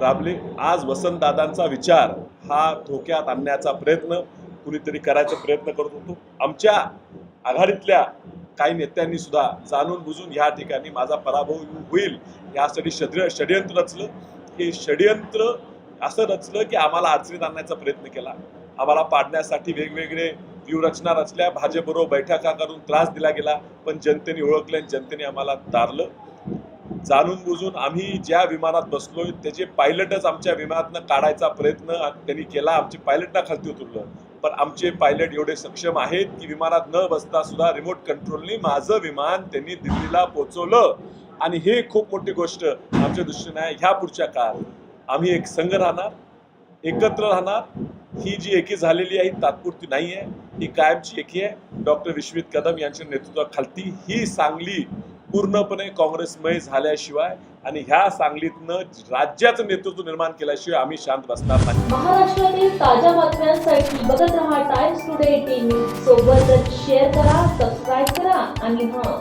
राबले आज वसंतदादांचा विचार हा धोक्यात आणण्याचा प्रयत्न कुणीतरी करायचा प्रयत्न करत होतो. आमच्या आघाडीतल्या काही नेत्यांनी सुद्धा जाणून बुजून ह्या ठिकाणी माझा पराभव होईल यासाठी षड्य षडयंत्र रचलं. हे षडयंत्र असं रचलं की आम्हाला अडचणीत आणण्याचा प्रयत्न केला. आम्हाला पाडण्यासाठी वेगवेगळे व्यूहरचना रचल्या. भाजपबरोबर बैठका करून त्रास दिला गेला पण जनतेने ओळखले आणि जनतेने आम्हाला तारलं. जाणून बुजून आम्ही ज्या विमानात बसलोय त्याचे पायलटच आमच्या विमानातनं काढायचा प्रयत्न त्यांनी केला आमचे पायलटना खालती उतरलं. पण आमचे पायलट एवढे सक्षम आहेत की विमानात न बसता सुद्धा रिमोट कंट्रोलने माझं विमान त्यांनी दिल्लीला पोहोचवलं. आणि हे खूप मोठी गोष्ट आमच्या दृष्टीने आहे. ह्या पुढच्या काळात आम्ही एक संघ राहणार एकत्र राहणार. ही जी एकी झालेली आहे ही तात्पुरती नाही आहे ही कायमची एकी आहे. डॉक्टर विश्वित कदम यांच्या नेतृत्वाखालती ही सांगली पूर्णपणे काँग्रेसमय झाल्याशिवाय आणि ह्या सांगलीतनं राज्याचं नेतृत्व निर्माण केल्याशिवाय आम्ही शांत बसणार नाही. महाराष्ट्रातील ताज्या बातम्यांसाठी बघत रहा टाइम्स टुडे टीव्ही सोबतच शेअर करा सबस्क्राईब करा आणि हां